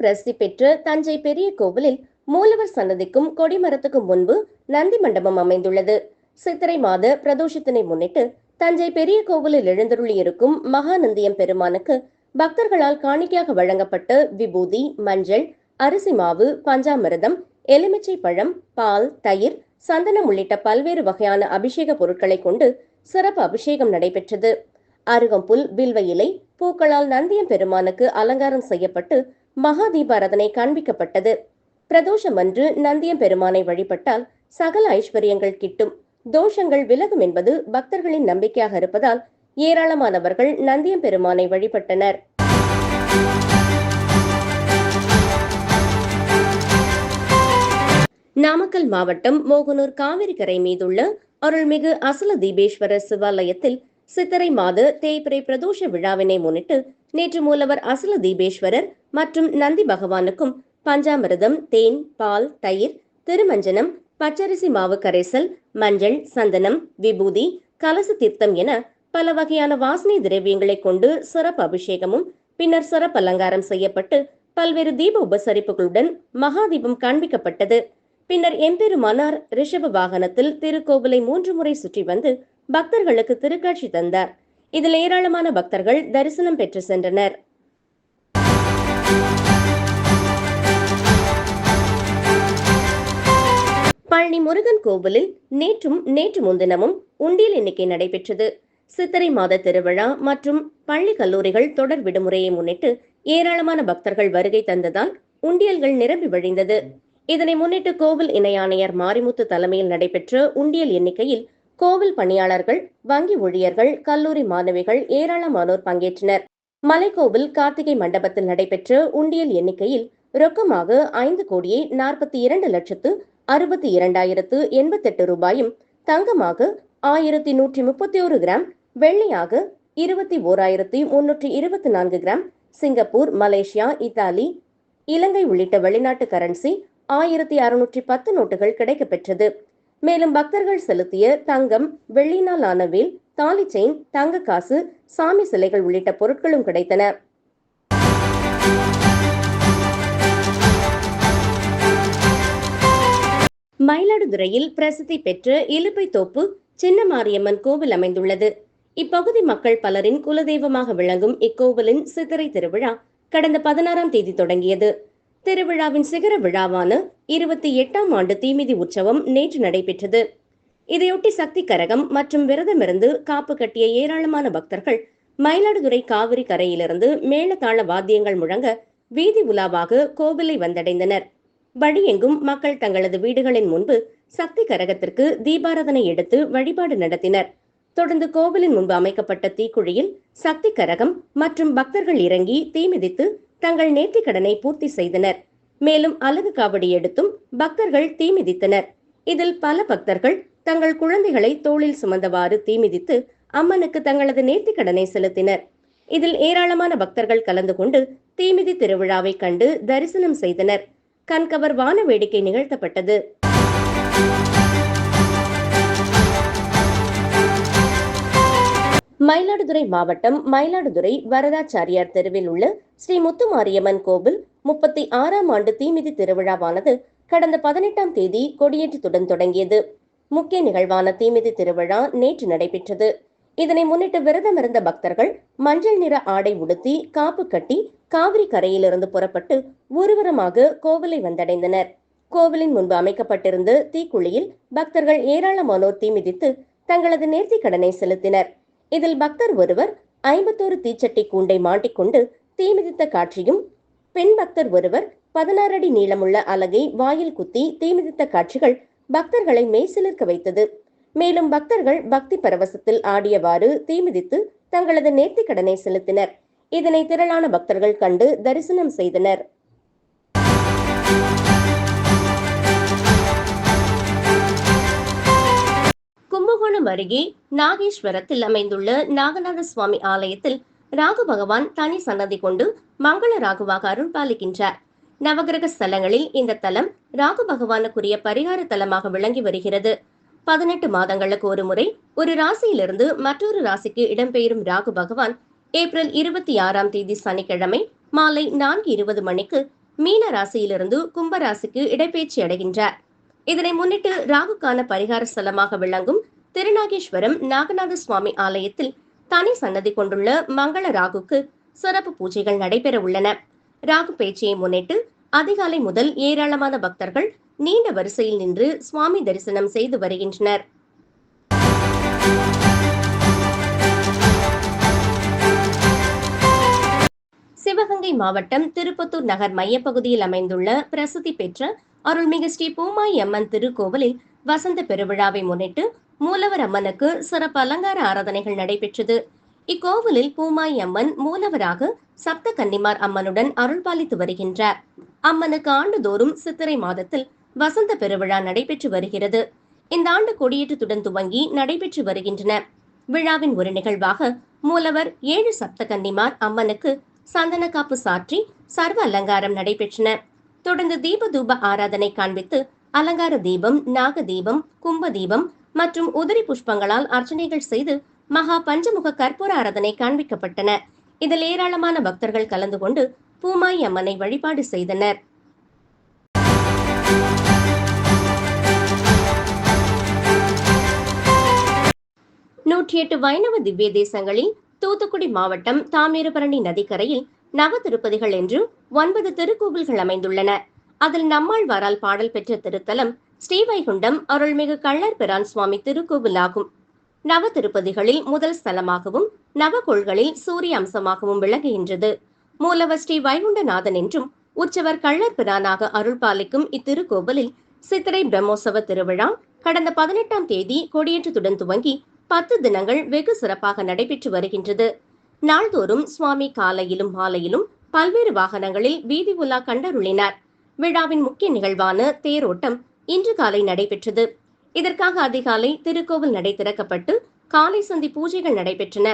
பிரசித்தி பெற்ற தஞ்சை பெரிய கோவிலில் மூலவர் சன்னதிக்கும் கொடிமரத்துக்கும் முன்பு நந்தி மண்டபம் அமைந்துள்ளது. சித்திரை மாத பிரதோஷத்தினை முன்னிட்டு தஞ்சை பெரிய கோவிலில் எழுந்தருளியிருக்கும் மகாநந்தியம் பெருமானுக்கு பக்தர்களால் காணிக்கையாக வழங்கப்பட்ட விபூதி மஞ்சள் அரிசி மாவு பஞ்சாமிரதம் எலுமிச்சை பழம் பால் தயிர் சந்தனம் உள்ளிட்ட பல்வேறு வகையான அபிஷேக பொருட்களை கொண்டு சிறப்பு அபிஷேகம் நடைபெற்றது. அருகம்புல் வில்வ இலை பூக்களால் நந்தியம் பெருமானுக்கு அலங்காரம் செய்யப்பட்டு மகா தீபாரதனை காண்பிக்கப்பட்டது. பிரதோஷம் அன்று நந்தியம் பெருமானை வழிபட்டால் சகல ஐஸ்வர்யங்கள் கிட்டும். தோஷங்கள் விலகும் என்பது பக்தர்களின் நம்பிக்கையாக இருப்பதால் ஏராளமானவர்கள் நந்தியம் பெருமானை வழிபட்டனர். நாமக்கல் மாவட்டம் மோகனூர் காவிரி கரை மீதுள்ள அருள்மிகு அசல தீபேஸ்வரர் சிவாலயத்தில் சித்திரை மாத தேய்பிரை பிரதோஷ விழாவினை முன்னிட்டு நேற்று மூலவர் அசல தீபேஸ்வரர் மற்றும் நந்தி பகவானுக்கும் பஞ்சாமிரதம் தேன் பால் தயிர் திருமஞ்சனம் பச்சரிசி மாவு கரைசல் மஞ்சள் சந்தனம் விபூதி கலச தீர்த்தம் என பல வகையான வாசனை திரவியங்களை கொண்டு சிறப்பு அபிஷேகமும் பின்னர் சிறப்பு அலங்காரம் செய்யப்பட்டு பல்வேறு தீப உபசரிப்புகளுடன் மகாதீபம் காண்பிக்கப்பட்டது. பின்னர் எம்பெருமானார் ரிஷப வாகனத்தில் திருக்கோவிலை மூன்று முறை சுற்றி வந்து பக்தர்களுக்கு திருக்காட்சி தந்தார். இதில் ஏராளமான பக்தர்கள் தரிசனம் பெற்று சென்றனர். பழனி முருகன் கோவிலில் நேற்றும் நேற்று முன்தினமும் உண்டியல் எண்ணிக்கை நடைபெற்றது. சித்திரை மாத திருவிழா மற்றும் பள்ளி கல்லூரிகள் தொடர் விடுமுறையை முன்னிட்டு ஏராளமான பக்தர்கள் வருகை தந்ததால் உண்டியல்கள் நிரம்பி வழிந்தது. இதனை முன்னிட்டு கோவில் இணை ஆணையர் மாரிமுத்து தலைமையில் நடைபெற்ற உண்டியல் எண்ணிக்கையில் கோவில் பணியாளர்கள் வங்கி ஊழியர்கள் கல்லூரி மாணவிகள் ஏராளமானோர் பங்கேற்றனர். மலைக்கோவில் கார்த்திகை மண்டபத்தில் நடைபெற்ற உண்டியல் எண்ணிக்கையில் ரொக்கமாக ஐந்து கோடியே நாற்பத்தி இரண்டு லட்சத்து அறுபத்தி இரண்டாயிரத்து எண்பத்தெட்டு ரூபாயும் தங்கமாக ஆயிரத்தி நூற்றி முப்பத்தி ஒரு கிராம் வெள்ளியாக இருபத்தி ஓராயிரத்தி முன்னூற்றி இருபத்தி நான்கு gram Singapore Malaysia Italy Ilangai உள்ளிட்ட வெளிநாட்டு கரன்சி ஆயிரத்தி அறுநூற்றி பத்து நோட்டுகள் கிடைக்கப்பெற்றது. மேலும் பக்தர்கள் செலுத்திய தங்கம் வெள்ளினால் ஆன வேல் தாலி செயின் தங்க காசு சாமி சிலைகள் உள்ளிட்ட பொருட்களும் கிடைத்தன. மயிலாடுதுறையில் பிரசித்தி பெற்ற இலுப்பை தோப்பு சின்ன மாரியம்மன் கோவில் அமைந்துள்ளது. இப்பகுதி மக்கள் பலரின் குலதெய்வமாக விளங்கும் இக்கோவிலின் சித்திரை திருவிழா கடந்த பதினாறாம் தேதி தொடங்கியது. திருவிழாவின் சிகர விழாவான இருபத்தி எட்டாம் ஆண்டு தீமிதி உற்சவம் நேற்று நடைபெற்றது. இதையொட்டி சக்தி கரகம் மற்றும் விரதமிருந்து காப்பு கட்டிய ஏராளமான பக்தர்கள் மயிலாடுதுறை காவிரி கரையிலிருந்து மேளதாள வாத்தியங்கள் முழங்க வீதி உலாவாக கோவிலை வந்தடைந்தனர். வழியெங்கும் மக்கள் தங்களது வீடுகளின் முன்பு சக்தி கரகத்திற்கு தீபாராதனை எடுத்து வழிபாடு நடத்தினர். தொடர்ந்து கோவிலின் முன்பு அமைக்கப்பட்ட தீக்குழியில் சக்தி கரகம் மற்றும் பக்தர்கள் இறங்கி தீமிதித்து தங்கள் நேர்த்திக்கடனை பூர்த்தி செய்தனர். மேலும் அலகு காவடி எடுத்தும் பக்தர்கள் தீமிதித்தனர் இதில் பல பக்தர்கள் தங்கள் குழந்தைகளை தோளில் சுமந்தவாறு தீமிதித்து அம்மனுக்கு தங்களது நேர்த்திக்கடனை செலுத்தினர். இதில் ஏராளமான பக்தர்கள் கலந்து கொண்டு தீமிதி திருவிழாவை கண்டு தரிசனம் செய்தனர். கண்கவர் வான வேடிக்கை நிகழ்த்தப்பட்டது. மயிலாடுதுறை மாவட்டம் மயிலாடுதுறை வரதாச்சாரியார் தெருவில் உள்ள ஸ்ரீ முத்துமாரியம்மன் கோவில் முப்பத்தி ஆறாம் ஆண்டு தீமிதி திருவிழாவானது கடந்த பதினெட்டாம் தேதி கொடியேற்றத்துடன் தொடங்கியது. முக்கிய நிகழ்வான தீமிதி திருவிழா நேற்று நடைபெற்றது. இதனை முன்னிட்டு விரதமிருந்த பக்தர்கள் மஞ்சள் நிற ஆடை உடுத்தி காப்பு கட்டி காவிரி கரையிலிருந்து புறப்பட்டு ஊர்வலமாக கோவிலை வந்தடைந்தனர். கோவிலின் முன்பு அமைக்கப்பட்டிருந்த தீக்குழியில் பக்தர்கள் ஏராளமானோர் தீமிதித்து தங்களது நேர்த்திக் கடனை செலுத்தினர். இதில் பக்தர் ஒருவர் ஐம்பத்தோரு தீச்சட்டி கூண்டை மாட்டிக்கொண்டு தீமிதித்த காட்சியும் பெண் பக்தர் ஒருவர் பதினாறு அடி நீளமுள்ள அலகை வாயில் குத்தி தீமிதித்த காட்சிகள் பக்தர்களை மெய்சிலிர்க்க வைத்தது. மேலும் பக்தர்கள் பக்தி பரவசத்தில் ஆடியவாறு தீமிதித்து தங்களது நேர்த்திக் கடனை செலுத்தினர். இதனை திரளான பக்தர்கள் கண்டு தரிசனம் செய்தனர். கும்பகோணம் அருகே நாகேஸ்வரத்தில் அமைந்துள்ள நாகநாத சுவாமி ஆலயத்தில் ராகு பகவான் தனி சன்னதி கொண்டு மங்கள ராகுவாக அருள் பாலிக்கின்றார் நவகிரக ஸ்தலங்களில் இந்த தலம் ராகு பகவானுக்குரிய பரிகார தலமாக விளங்கி வருகிறது. பதினெட்டு மாதங்களுக்கு ஒரு முறை ஒரு ராசியிலிருந்து மற்றொரு ராசிக்கு இடம்பெயரும் ராகு பகவான் ஏப்ரல் இருபத்தி ஆறாம் தேதி சனிக்கிழமை மாலை நான்கு இருபது மணிக்கு மீன ராசியிலிருந்து கும்ப ராசிக்கு இடப்பெயர்ச்சி அடைகின்றார். இதனை முன்னிட்டு ராகுக்கான பரிகார ஸ்தலமாக விளங்கும் திருநாகேஸ்வரம் நாகநாத சுவாமி ஆலயத்தில் தனி சன்னதி கொண்டுள்ள மங்கள ராகுக்கு சிறப்பு பூஜைகள் நடைபெற உள்ளன. ராகு பேச்சையை முன்னிட்டு அதிகாலை முதல் ஏராளமான பக்தர்கள் நீண்ட வரிசையில் நின்று சுவாமி தரிசனம் செய்து வருகின்றனர். சிவகங்கை மாவட்டம் திருப்பத்தூர் நகர் மையப்பகுதியில் அமைந்துள்ள பிரசித்தி பெற்ற அருள்மிகு ஸ்ரீ பூமாய் அம்மன் திருக்கோவிலில் வசந்த பெருவிழாவை முன்னிட்டு மூலவர் அம்மனுக்கு சிறப்பு அலங்கார ஆராதனைகள் நடைபெற்றது. இக்கோவிலில் பூமாய் அம்மன் மூலவராக சப்த கன்னிமார் அம்மனுடன் அருள்பாலித்து வருகின்றார். அம்மனுக்கு ஆண்டுதோறும் சித்திரை மாதத்தில் வசந்த பெருவிழா நடைபெற்று வருகிறது. இந்த ஆண்டு கொடியேற்றத்துடன் துவங்கி நடைபெற்று வருகின்றன. விழாவின் ஒரு நிகழ்வாக மூலவர் ஏழு சப்த கன்னிமார் அம்மனுக்கு சந்தன காப்பு சாற்றி சர்வ அலங்காரம் நடைபெற்றன. தொடர்ந்து தீப தூப ஆராதனை காண்பித்து அலங்கார தீபம் நாக தீபம் கும்ப தீபம் மற்றும் உதிரி புஷ்பங்களால் அர்ச்சனைகள் செய்து மகா பஞ்சமுக கற்பூர ஆராதனை காண்பிக்கப்பட்டன. இதில் ஏராளமான பக்தர்கள் கலந்து கொண்டு பூமாய் அம்மனை வழிபாடு செய்தனர். நூற்றி எட்டு வைணவ திவ்ய தேசங்களில் தூத்துக்குடி மாவட்டம் தாமிரபரணி நதிக்கரையில் நவ திருப்பதிகள் என்று ஒன்பது திருக்கோவில்கள் அமைந்துள்ளன. அதில் நம்மாழ்வாரால் பாடல் பெற்ற திருத்தலம் ஸ்ரீவைகுண்டம் அருள்மிகு கள்ளர் பிரான் சுவாமி திருக்கோவில் ஆகும் நவ திருப்பதிகளில் முதல் ஸ்தலமாகவும் நவகோள்களில் சூரிய அம்சமாகவும் விளங்குகின்றது. மூலவர் ஸ்ரீ வைகுண்டநாதன் என்றும் உற்சவர் கள்ளர் பிரானாக அருள் பாலிக்கும் இத்திருக்கோவிலில் சித்திரை பிரம்மோற்சவ திருவிழா கடந்த பதினெட்டாம் தேதி கொடியேற்றத்துடன் துவங்கி பத்து தினங்கள் வெகு சிறப்பாக நடைபெற்று வருகின்றது. நாள்தோறும் சுவாமி காலையிலும் மாலையிலும் பல்வேறு வாகனங்களில் வீதி உலா கண்டருளினார். விழாவின் முக்கிய நிகழ்வான தேரோட்டம் இன்று காலை நடைபெற்றது. இதற்காக அதிகாலை திருக்கோவில் நடை திறக்கப்பட்டு காலை சந்தி பூஜைகள் நடைபெற்றன.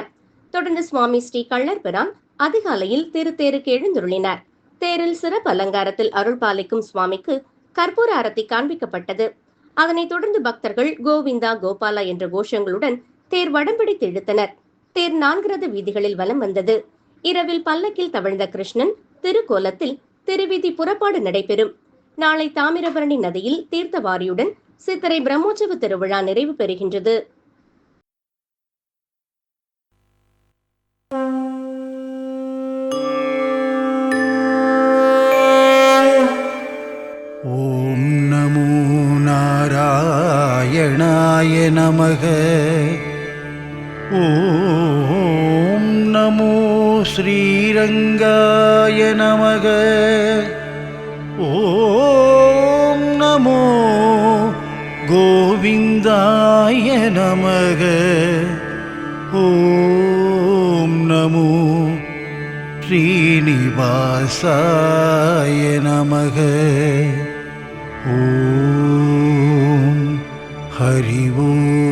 தொடர்ந்து சுவாமி ஸ்ரீ கள்ளர்பிரான் அதிகாலையில் திருத்தேருக்கு எழுந்துருளினார். தேரில் சிறப்பு அலங்காரத்தில் அருள் பாலிக்கும் சுவாமிக்கு கற்பூர அரத்தி காண்பிக்கப்பட்டது. அதனைத் தொடர்ந்து பக்தர்கள் கோவிந்தா கோபாலா என்ற கோஷங்களுடன் தேர் வடம்பிடித்து இழுத்தனர் தேர் நான்கிறது வீதிகளில் வலம் வந்தது. இரவில் பல்லக்கில் தவழ்ந்த கிருஷ்ணன் திருக்கோலத்தில் திருவீதி புறப்பாடு நடைபெறும். நாளை தாமிரபரணி நதியில் தீர்த்தவாரியுடன் சித்திரை பிரம்மோற்சவ திருவிழா நிறைவு பெறுகின்றது. ஓம் நமோ நாராயணாய நமக. ஸ்ரீரங்காய நமக. ஓம் நமோ கோவிந்தாய நமக. ஓம் நமோ ஸ்ரீனிவாசாய நமக. ஓம் ஹரி ஓம்.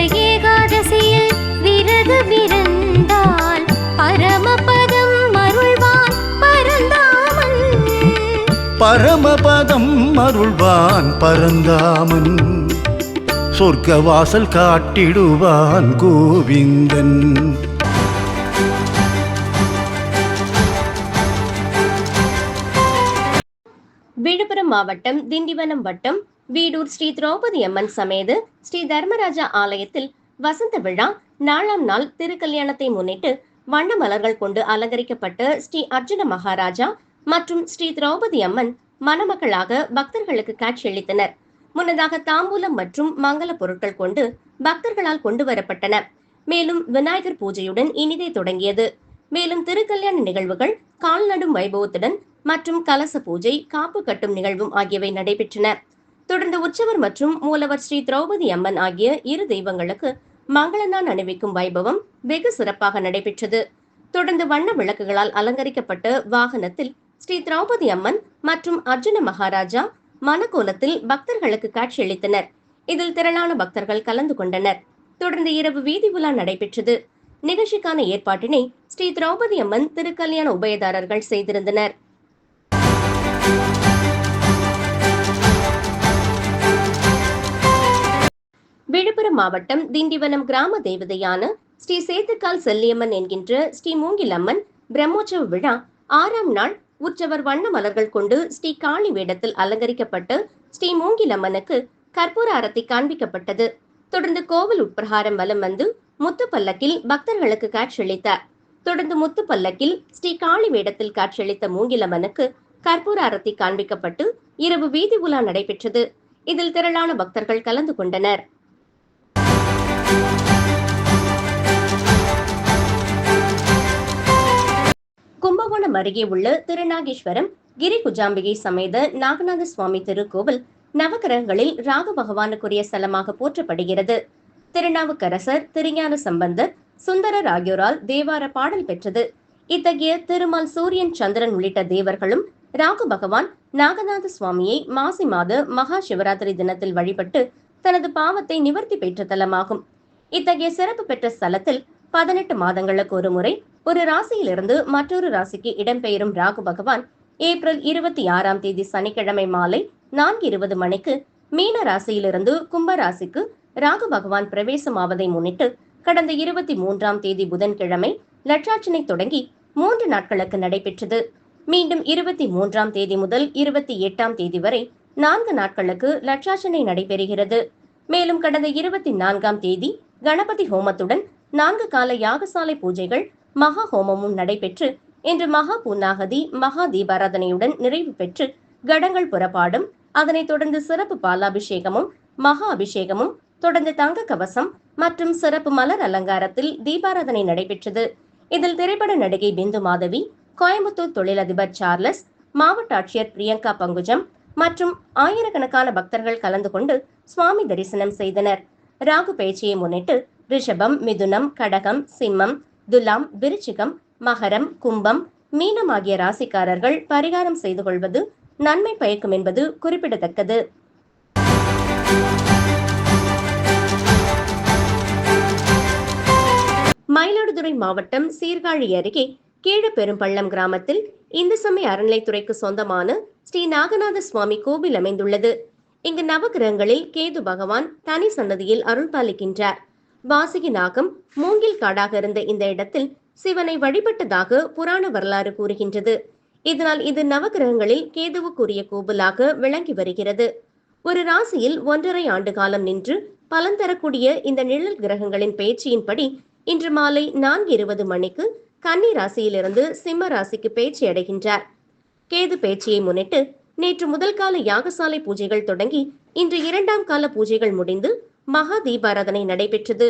பரமபதம் அருள்வான் பரந்தாமன். சொர்க்கவாசல் காட்டிடுவான் கோவிந்தன். விழுப்புரம் மாவட்டம் திண்டிவனம் வட்டம் வீடூர் ஸ்ரீ திரௌபதி அம்மன் சமேது ஸ்ரீ தர்மராஜா ஆலயத்தில் வசந்த விழா நாலாம் நாள் திருக்கல்யாணத்தை முன்னிட்டு வண்ண மலர்கள் கொண்டு அலங்கரிக்கப்பட்ட ஸ்ரீ அர்ஜுன மகாராஜா மற்றும் ஸ்ரீ திரௌபதி அம்மன் மணமகளாக பக்தர்களுக்கு காட்சியளித்தனர் முன்னதாக தாம்பூலம் மற்றும் மங்கள பொருட்கள் கொண்டு பக்தர்களால் கொண்டு வரப்பட்டன. மேலும் விநாயகர் பூஜையுடன் இனிதே தொடங்கியது. மேலும் திருக்கல்யாண நிகழ்வுகள் கால்நடும் வைபவத்துடன் மற்றும் கலச பூஜை காப்பு கட்டும் நிகழ்வும் ஆகியவை நடைபெற்றன. தொடர்ந்து உற்சவர் மற்றும் மூலவர் ஸ்ரீ திரௌபதி அம்மன் ஆகிய இரு தெய்வங்களுக்கு மங்களநான் அணிவிக்கும் வைபவம் வெகு சிறப்பாக நடைபெற்றது. தொடர்ந்து வண்ண விளக்குகளால் அலங்கரிக்கப்பட்ட வாகனத்தில் ஸ்ரீ திரௌபதி அம்மன் மற்றும் அர்ஜுன மகாராஜா மனக்கோலத்தில் பக்தர்களுக்கு காட்சியளித்தனர். இதில் திரளான பக்தர்கள் கலந்து கொண்டனர். தொடர்ந்து இரவு வீதி உலா நடைபெற்றது. நிகழ்ச்சிக்கான ஏற்பாட்டினை ஸ்ரீ திரௌபதி அம்மன் திருக்கல்யாண உபயதாரர்கள் செய்திருந்தனர். விழுப்புரம் மாவட்டம் திண்டிவனம் கிராம தேவதையான ஸ்ரீ சேத்துக்கால் செல்லியம்மன் என்கின்ற ஸ்ரீ மூங்கிலம்மன் பிரம்மோற்சவ விழா ஆறாம் நாள் உற்சவர் வண்ண மலர்கள் கொண்டு ஸ்ரீ காளி வேடத்தில் அலங்கரிக்கப்பட்டு ஸ்ரீ மூங்கிலம்மனுக்கு கற்பூர அரத்தை காண்பிக்கப்பட்டது. தொடர்ந்து கோவில் உட்பிரகாரம் வலம் வந்து முத்து பல்லக்கில் பக்தர்களுக்கு காட்சியளித்தார். தொடர்ந்து முத்து பல்லக்கில் ஸ்ரீ காளி வேடத்தில் காட்சியளித்த மூங்கிலம்மனுக்கு கற்பூர அரத்தி காண்பிக்கப்பட்டு இரவு வீதி உலா நடைபெற்றது. இதில் திரளான பக்தர்கள் கலந்து கொண்டனர். கும்பகோணம் அருகே உள்ள திருநாகேஸ்வரம் கிரி குஜாம்பிகை சமேத நாகநாத சுவாமி திருக்கோவில் நவகிரகங்களில் ராக பகவானுக்குரிய ஸ்தலமாக போற்றப்படுகிறது. திருநாவுக்கரசர் திருஞான சம்பந்தர் சுந்தரர் ஆகியோரால் தேவார பாடல் பெற்றது. இத்தகைய திருமால் சூரியன் சந்திரன் உள்ளிட்ட தேவர்களும் ராகு பகவான் நாகநாத சுவாமியை மாசி மாத மகா சிவராத்திரி தினத்தில் வழிபட்டு தனது பாவத்தை நிவர்த்தி பெற்ற தலமாகும். இத்தகைய சிறப்பு பெற்ற ஸ்தலத்தில் பதினெட்டு மாதங்களுக்கு ஒரு முறை ஒரு ராசியிலிருந்து மற்றொரு ராசிக்கு இடம்பெயரும் ராகு பகவான் ஏப்ரல் இருபத்தி ஆறாம் தேதி சனிக்கிழமை மாலை நான்கு இருபது மணிக்கு மீன ராசியிலிருந்து கும்ப ராசிக்கு ராகு பகவான் பிரவேசமாவதை முன்னிட்டு கடந்த இருபத்தி மூன்றாம் தேதி புதன்கிழமை லட்சார்ச்சனை தொடங்கி மூன்று நாட்களுக்கு நடைபெற்றது. மீண்டும் இருபத்தி மூன்றாம் தேதி முதல் இருபத்தி எட்டாம் தேதி வரை நான்கு நாட்களுக்கு லட்சாசனை நடைபெறுகிறது. மேலும் கடந்த இருபத்தி நான்காம் தேதி கணபதி ஹோமத்துடன் நான்கு கால யாகசாலை பூஜைகள் மகா ஹோமமும் நடைபெற்று இன்று மகா பூர்ணாகதி மகா தீபாராதனையுடன் நிறைவு பெற்று கடங்கள் புறப்பாடும் அதனைத் தொடர்ந்து சிறப்பு பாலாபிஷேகமும் மகா அபிஷேகமும் தொடர்ந்து தங்க கவசம் மற்றும் சிறப்பு மலர் அலங்காரத்தில் தீபாராதனை நடைபெற்றது. இதில் திரைப்பட நடிகை பிந்து மாதவி கோயம்புத்தூர் தொழிலதிபர் சார்லஸ் மாவட்ட ஆட்சியர் பிரியங்கா பங்குஜம் மற்றும் ஆயிரக்கணக்கான பக்தர்கள் கலந்து கொண்டு சுவாமி தரிசனம் செய்தனர். ராகு பேச்சியை முன்னிட்டு ரிஷபம் மிதுனம் கடகம் சிம்மம் துலாம் விருச்சிகம் மகரம் கும்பம் மீனம் ஆகிய ராசிக்காரர்கள் பரிகாரம் செய்து கொள்வது நன்மை பயக்கும் என்பது குறிப்பிடத்தக்கது. மயிலாடுதுறை மாவட்டம் சீர்காழி அருகே கீழப்பெரும்பள்ளம் கிராமத்தில் இந்து சமய அறநிலைத்துறைக்கு சொந்தமான ஸ்ரீ நாகநாத சுவாமி கோவில் அமைந்துள்ளது. இங்கு நவகிரகங்களில் கேது பகவான் தனி சன்னதியில் அருள் பாலிக்கின்றார் வாசுகி நாகம் மூங்கில் காடாக இருந்த இந்த இடத்தில் சிவனை வழிபட்டதாக புராண வரலாறு கூறுகின்றது. இதனால் இது நவகிரகங்களில் கேதுவுக்குரிய கோபுலாக விளங்கி வருகிறது. ஒரு ராசியில் ஒன்றரை ஆண்டு காலம் நின்று பலன் தரக்கூடிய இந்த நிழல் கிரகங்களின் பேச்சியின்படி இன்று மாலை நான்கு இருபது மணிக்கு கன்னி ராசியிலிருந்து சிம்ம ராசிக்கு பேச்சு அடைகின்றார். கேது பேச்சியை முன்னிட்டு நேற்று முதல் கால யாகசாலை பூஜைகள் தொடங்கி இன்று இரண்டாம் கால பூஜைகள் முடிந்து மகா தீபாராதனை நடைபெற்றது.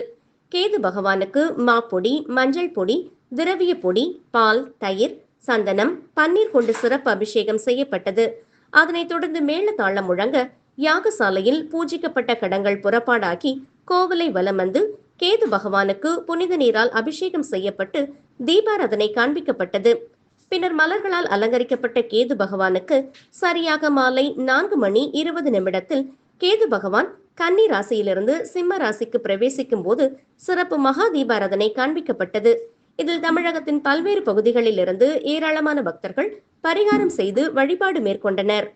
கேது பகவானுக்கு மாப்பொடி மஞ்சள் பொடி திரவிய பொடி பால் தயிர் சந்தனம் பன்னீர் கொண்டு சிறப்பு அபிஷேகம் செய்யப்பட்டது. அதனைத் தொடர்ந்து மேளதாளம் முழங்க யாகசாலையில் பூஜிக்கப்பட்ட கடங்கள் புறப்பாடாக்கி கோவிலை வலம் வந்து கேது பகவானுக்கு புனித நீரால் அபிஷேகம் செய்யப்பட்டு தீபாராதனை காண்பிக்கப்பட்டது. பின்னர் மலர்களால் அலங்கரிக்கப்பட்ட கேது பகவானுக்கு சரியாக மாலை நான்கு மணி இருபது நிமிடத்தில் கேது பகவான் கன்னி ராசியிலிருந்து சிம்ம ராசிக்கு பிரவேசிக்கும் போது சிறப்பு மகா தீபாராதனை காண்பிக்கப்பட்டது. இதில் தமிழகத்தின் பல்வேறு பகுதிகளில் இருந்து ஏராளமான பக்தர்கள் பரிகாரம் செய்து வழிபாடு மேற்கொண்டனர்.